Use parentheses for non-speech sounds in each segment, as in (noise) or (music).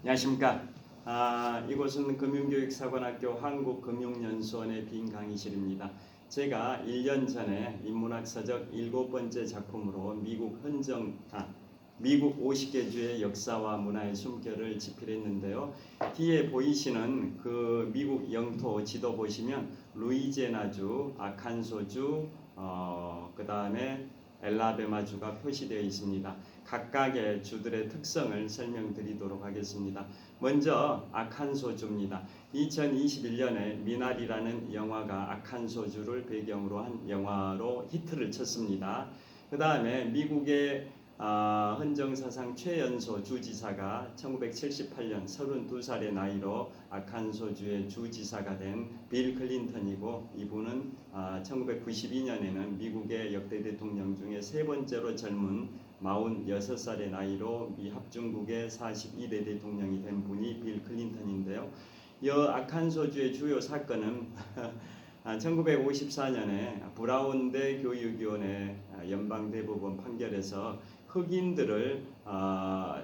안녕하십니까. 아, 이곳은 금융교육사관학교 한국금융연수원의 빈 강의실입니다. 제가 1년 전에 인문학서적 일곱 번째 작품으로 미국 헌정, 아, 미국 50개 주의 역사와 문화의 숨결을 집필했는데요. 뒤에 보이시는 그 미국 영토 지도 보시면 루이지애나주, 아칸소주, 어, 그 다음에 엘라베마주가 표시되어 있습니다. 각각의 주들의 특성을 설명드리도록 하겠습니다. 먼저 아칸소주입니다. 2021년에 미나리라는 영화가 아칸소주를 배경으로 한 영화로 히트를 쳤습니다. 그 다음에 미국의 아, 헌정사상 최연소 주지사가 1978년 32살의 나이로 아칸소주의 주지사가 된 빌 클린턴이고 이분은 아, 1992년에는 미국의 역대 대통령 중에 세 번째로 젊은 46살의 나이로 미 합중국의 42대 대통령이 된 분이 빌 클린턴인데요. 이 아칸소주의 주요 사건은 (laughs) 1954년에 브라운대 교육위원회 아, 연방대법원 판결에서 흑인들을 아,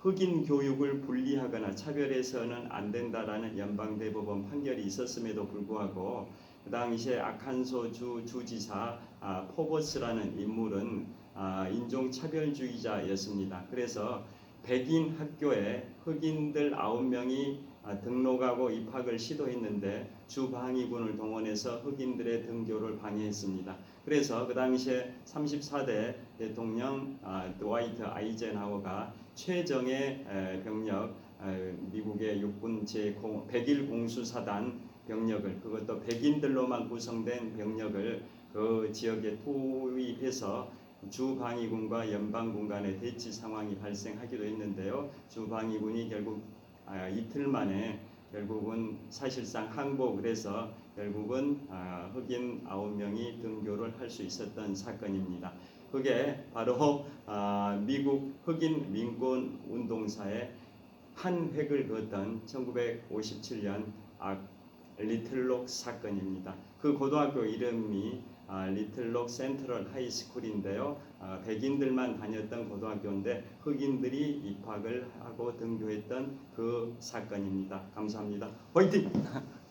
흑인 교육을 분리하거나 차별해서는 안 된다라는 연방 대법원 판결이 있었음에도 불구하고 그 당시에 아칸소주 주지사 아, 포버스라는 인물은 아, 인종 차별주의자였습니다. 그래서 백인 학교에 흑인들 9명이 아, 등록하고 입학을 시도했는데 주방위군을 동원해서 흑인들의 등교를 방해했습니다. 그래서 그 당시에 34대 대통령 아, 드와이트 아이젠하워가 최정예 에, 병력 에, 미국의 육군 제 100일 공수사단 병력을 그것도 백인들로만 구성된 병력을 그 지역에 투입해서 주방위군과 연방군 간의 대치 상황이 발생하기도 했는데요. 주방위군이 결국 아, 이틀 만에 결국은 사실상 항복을 해서 결국은 아, 흑인 아홉 명이 등교를 할 수 있었던 사건입니다. 그게 바로 아, 미국 흑인 민권 운동사의 한 획을 그었던 1957년 아, 리틀록 사건입니다. 그 고등학교 이름이 아, 리틀록 센트럴 하이스쿨인데요. 아, 백인들만 다녔던 고등학교인데 흑인들이 입학을 하고 등교했던 그 사건입니다. 감사합니다. 화이팅! (laughs)